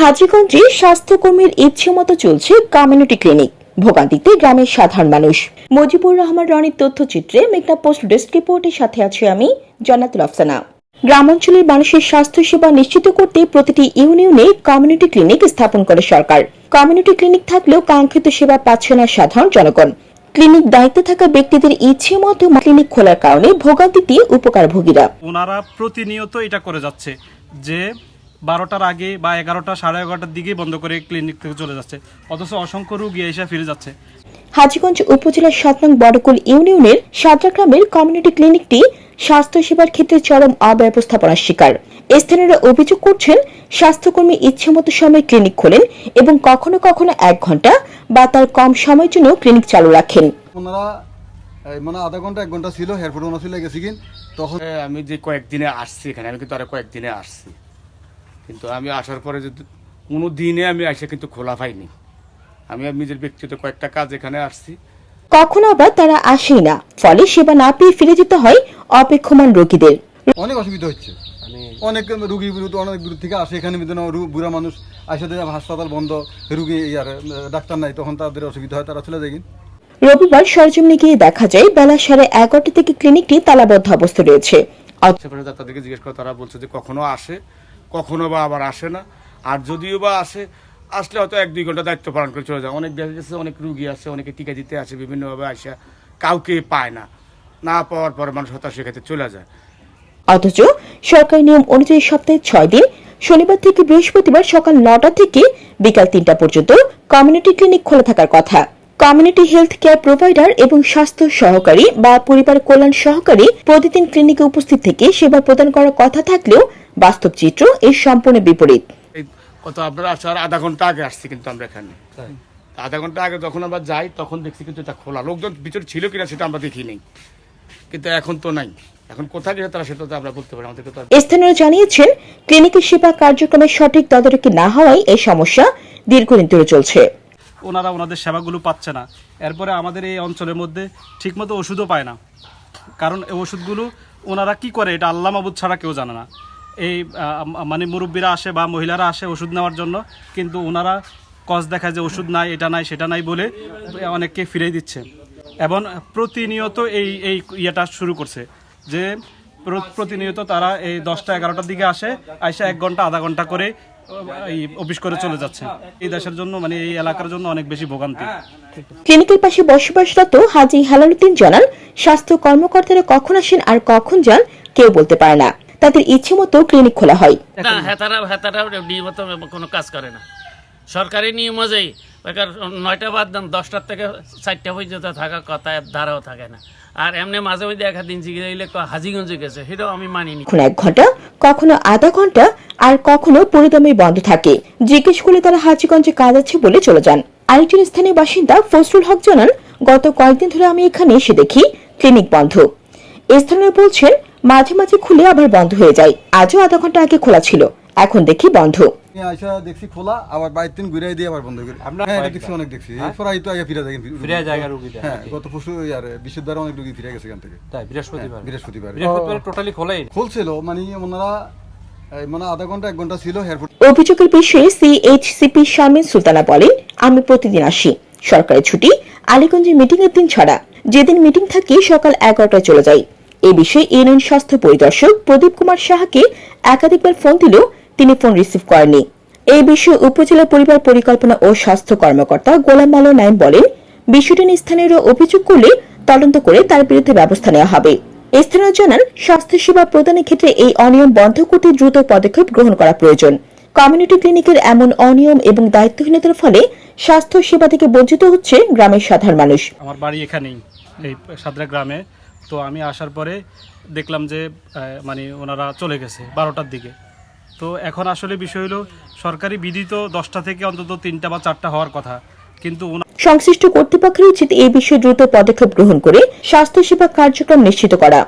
হাজীগঞ্জে স্বাস্থ্যকর্মীর ইচ্ছে মতো চলছে কমিউনিটি ক্লিনিক ভোগান্তিতে গ্রামের সাধারণ মানুষ। মুজিবুর রহমান রনির তথ্যচিত্রে মেঘনা পোস্ট ডেস্ক রিপোর্টের সাথে আছি আমি জান্নাতুল আফসানা। গ্রামাঞ্চলের মানুষের স্বাস্থ্য সেবা নিশ্চিত করতে প্রতিটি ইউনিয়নে কমিউনিটি ক্লিনিক স্থাপন করে সরকার। কমিউনিটি ক্লিনিক থাকলেও কাঙ্ক্ষিত সেবা পাচ্ছে না সাধারণ জনগণ। ক্লিনিক দায়িত্বে থাকা ব্যক্তিদের ইচ্ছে মতো ক্লিনিক খোলার কারণে ভোগান্তিতে উপকারভোগীরা। ওনারা প্রতিনিয়ত এটা করে যাচ্ছে যে বারোটার আগে বা এগারোটা সাড়ে এগারোটার দিকে বন্ধ করে ক্লিনিক থেকে চলে যাচ্ছে। অথচ অসংখ্য রুগী এসে ফিরে যাচ্ছে। হাজীগঞ্জ উপজেলার সাত নং বড়কুল ইউনিয়নের সাদরা গ্রামের কমিউনিটি ক্লিনিকটি স্বাস্থ্যসেবার ক্ষেত্রে চরম অব্যবস্থাপনার শিকার। স্থানীয়রা অভিযোগ করছেন স্বাস্থ্যকর্মী ইচ্ছেমতো সময় ক্লিনিক খোলেন এবং কখনো কখনো এক ঘণ্টা বা তার কম সময়ের জন্য ক্লিনিক চালু রাখেন। ওনারা মানে আধা ঘণ্টা এক ঘণ্টা ছিল হেয়ারপোর্ট ওনার চলে গেছি কিন তখন আমি যে কয়েকদিনে আসছি এখানে আমি কিন্তু আরও কয়েকদিনে আসছি। কিন্তু আমি আসার পরে যদি কোনো দিনে আমি এসে কিন্তু খোলা পাইনি। আমি নিজের ব্যক্তিগত কয়েকটা কাজ এখানে আসছি। কখনো আবার তারা আসেই না। ফলে সেবা না পেয়ে ফিরে যেতে হয় অপেক্ষমান রোগীদের। অনেক অসুবিধা হচ্ছে। অনেক রুগী বিরুদ্ধে অনেক দূর থেকে আসে। এখানে বিদ্যুৎ বুড়া মানুষ আসে হাসপাতাল বন্ধ রুগী আর ডাক্তার নাই তখন তাদের অসুবিধা হয় তারা চলে যায় রবিবার সরজমিনে গিয়ে দেখা যায় বেলা সাড়ে এগারোটা থেকে ক্লিনিকটি তালাবদ্ধ অবস্থায় রয়েছে। তাদেরকে জিজ্ঞেস করে তারা বলছে যে কখনো আসে। কখনো বা আবার আসে না। আর যদিও বা আসে, আসলে হয়তো এক দুই ঘণ্টা দায়িত্ব পালন করে চলে যায়। অনেক দেখা গেছে, অনেক রুগী আছে, অনেকে টিকা দিতে আসে বিভিন্নভাবে আসে কাউকে পায় না। না পাওয়ার পর মানুষ হতাশ সেক্ষেত্রে চলে যায়। অথচ সরকারি নিয়ম অনুযায়ী সপ্তাহে ছয় দিন, শনিবার থেকে বৃহস্পতিবার সকাল নটা থেকে বিকাল তিনটা পর্যন্ত কমিউনিটি ক্লিনিক খোলা থাকার কথা। কমিউনিটি হেলথ কেয়ার প্রোভাইডার এবং স্বাস্থ্য সহকারী বা পরিবার কল্যাণ সহকারী প্রতিদিন ক্লিনিকে উপস্থিত থেকে সেবা প্রদান করার কথা থাকলেও বাস্তব চিত্র এর সম্পূর্ণ বিপরীত। কত আপনারা আসার আধা ঘণ্টা আগে আসছি কিন্তু আমরা এখানে। আধা ঘণ্টা আগে যখন আমরা যাই তখন দেখছি কিন্তু এটা খোলা। লোকজন ভিতরে ছিল কিনা সেটা আমরা দেখি নেই কিন্তু এখন তো নাই। এখন কোথায় গেছে তারা সেটা তো আমরা বলতে পারি আমাদেরকে তো স্থানীয়রা জানিয়েছেন ক্লিনিকের সেবা কার্যক্রমের সঠিক তদারকি না হওয়ায় এই সমস্যা দীর্ঘদিন ধরে চলছে। ওনারা ওনাদের সেবাগুলো পাচ্ছে না। এরপরে আমাদের এই অঞ্চলের মধ্যে ঠিকমতো ওষুধও পায় না। কারণ এই ওষুধগুলো ওনারা কি করে, এটা আল্লাহ মাবুদ ছাড়া কেউ জানে না। এই মানে মুরব্বীরা আসে বা মহিলারা আসে ওষুধ নেওয়ার জন্য, কিন্তু ওনারা কজ দেখায় যে ওষুধ নাই, এটা নাই, সেটা নাই বলে অনেককে ফিরিয়ে দিচ্ছে। এবং প্রতিনিয়ত এই এই ইয়েটা শুরু করছে যে প্রতিনিয়ত তারা এই দশটা এগারোটার দিকে আসে, আইসা এক ঘণ্টা, আধা ঘণ্টা করে অফিস করে চলে যাচ্ছে। এই দেশের জন্য মানে এই এলাকার জন্য অনেক বেশি ভোগান্তি। ক্লিনিকের পাশে বসবাসরত হাজি হেলালুদ্দিন জানান স্বাস্থ্য কর্মকর্তারা কখন আসেন আর কখন যান কেউ বলতে পারে না। তাদের ইচ্ছে মতো ক্লিনিক খোলা হয়। না হেতারা হেতারা নিয়মিত কোনো কাজ করে না। সরকারি নিয়ম অনুযায়ী নয়টা বাদ দেন দশটার থেকে চারটা পর্যন্ত থাকা কথা ধারাও থাকে না। আর এমনি মাঝে মধ্যে দেখা দিন জিগিয়ে হাজিগঞ্জে গেছে সেটাও আমি মানিনি। কখনো এক ঘণ্টা কখনো আধা ঘণ্টা আর কখনো পরিদমে বন্ধ থাকে। জিজ্ঞেস করলে তারা হাজিগঞ্জে কাজ আছে বলে চলে যান। আরেকজন স্থানীয় বাসিন্দা ফজলুল হক জানান গত কয়েকদিন ধরে আমি এখানে এসে দেখি ক্লিনিক বন্ধ। স্থানীয় বলছেন মাঝে মাঝে খুলে আবার বন্ধ হয়ে যায়। আজও আধা ঘণ্টা আগে খোলা ছিল। এখন দেখি বন্ধ। আমি আইসা দেখছি খোলা আবার বাইর দিয়ে আবার বন্ধ করে। হ্যাঁ দেখছি অনেক দেখছি। এরপর আই তো আগে ফিরে যায় ফিরে জায়গা রুগীটা হ্যাঁ গত পরশু আর বিশুদ্ধবার অনেক রুগী ফিরে গেছে এখান থেকে। তাই বৃহস্পতিবার। বৃহস্পতিবার। বৃহস্পতিবার টোটালি খোলাই? খুলছিল মানে ওনারা মানে অভিযোগের বিষয়ে সিএইচসিপি শারমিন সুলতানা বলেন, আমি প্রতিদিন আসি। সরকারি ছুটি, আলীগঞ্জে মিটিং এর দিন ছাড়া। যেদিন মিটিং থাকে, সকাল এগারোটায় চলে যাই। এ বিষয়ে ইউনিয়ন স্বাস্থ্য পরিদর্শক প্রদীপ কুমার সাহাকে একাধিকবার ফোন দিলেও তিনি ফোন রিসিভ করেননি। এই বিষয়ে উপজেলা পরিবার পরিকল্পনা ও স্বাস্থ্য কর্মকর্তা গোলাম মালো নাইম বলেন, বিষয়টি নিয়ে স্থানীয়রা অভিযোগ করলে তদন্ত করে তার বিরুদ্ধে ব্যবস্থা নেওয়া হবে। স্থানীয় জানান স্বাস্থ্যসেবা প্রদানের ক্ষেত্রে এই অনিয়ম বন্ধ করতে দ্রুত পদক্ষেপ গ্রহণ করা প্রয়োজন। কমিউনিটি ক্লিনিকের এমন অনিয়ম এবং দায়িত্বহীনতার ফলে স্বাস্থ্য সেবা থেকে বঞ্চিত হচ্ছে গ্রামের সাধারণ মানুষ। আমার বাড়ি এখানেই, এই সাদরা গ্রামে। তো আমি আসার পরে দেখলাম যে মানে ওনারা চলে গেছে বারোটার দিকে। তো এখন আসলে বিষয় হলো, সরকারি বিধি তো দশটা থেকে অন্তত তিনটা বা চারটা হওয়ার কথা। কিন্তু সংশ্লিষ্ট কর্তৃপক্ষের উচিত এই বিষয়ে দ্রুত পদক্ষেপ গ্রহণ করে স্বাস্থ্যসেবা কার্যক্রম নিশ্চিত করা।